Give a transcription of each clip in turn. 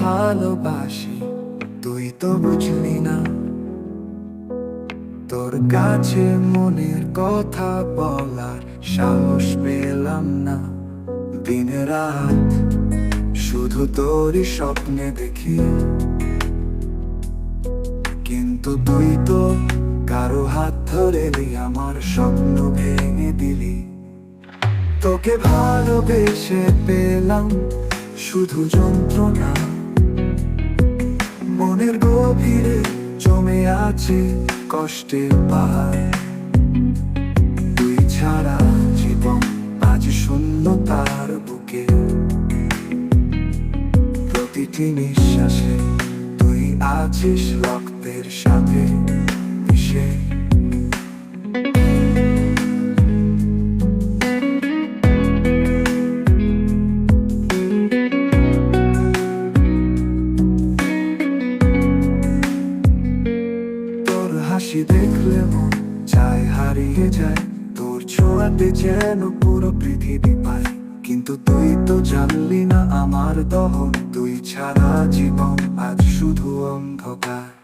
ভালোবাসি। তুই তো বুঝলি না। তোর কাছে মনের কথা বলার সাহস পেলাম না। দিন রাত শুধু তোরই স্বপ্নে দেখি। কিন্তু তুই তো কারও হাত ধরে আমার স্বপ্ন ভেঙে দিলি। তোকে ভালোবেসে পেলাম। শুধু যন্ত্রণা। মনের গভীরে জমে আছে কষ্টের পাহাড়। তুই ছাড়া জীবন আজ শূন্যতার বুকে। প্রতিটি নিঃশ্বাসে তুই আছিস রক্তের সাথে মিশে। যায়। তোর ছোঁয়াতে যেন পুরো পৃথিবী পাই কিন্তু তুই তো জানলি না আমার দহন। তুই ছাড়া জীবন আজ শুধু অন্ধকার।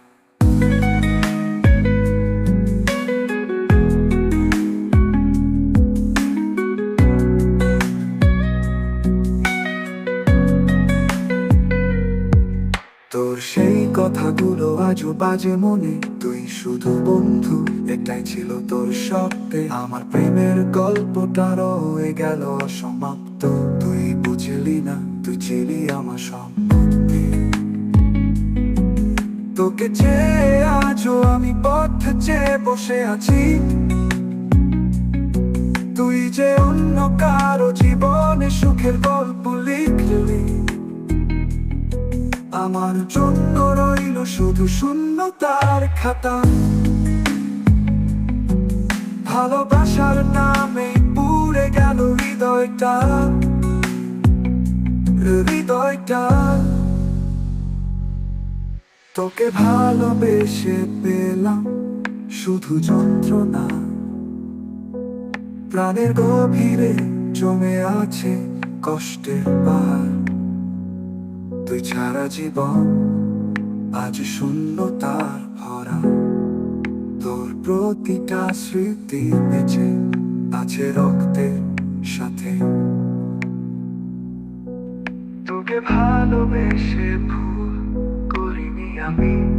সেই কথাগুলো আজও বাজে মনে। তুই শুধু বন্ধু, এটাই ছিল তোর সত্যি আমার প্রেমের গল্পটা রয়ে গেল অসমাপ্ত। তুই বুঝলি না, তুই ছিলি আমার সম্পত্তি। তোকে চেয়ে আজও আমি পথ চেয়ে বসে আছি। তুই যে অন্য কারও জীবনে আমার জন্য রইল শুধু শূন্যতার খাতা। ভালোবাসার নামে পুড়ে গেল হৃদয়টা। হৃদয়টা। তোকে ভালোবেসে পেলাম শুধু যন্ত্রণা। প্রাণের গভীরে জমে আছে কষ্টের পাহাড়। তুই ছাড়া জীবন আজ শূন্য তার ভরা। তোর প্রতিটা স্মৃতি বেঁচে আছে রক্তের সাথে। তোকে ভালোবেসে ভুল করিনি আমি।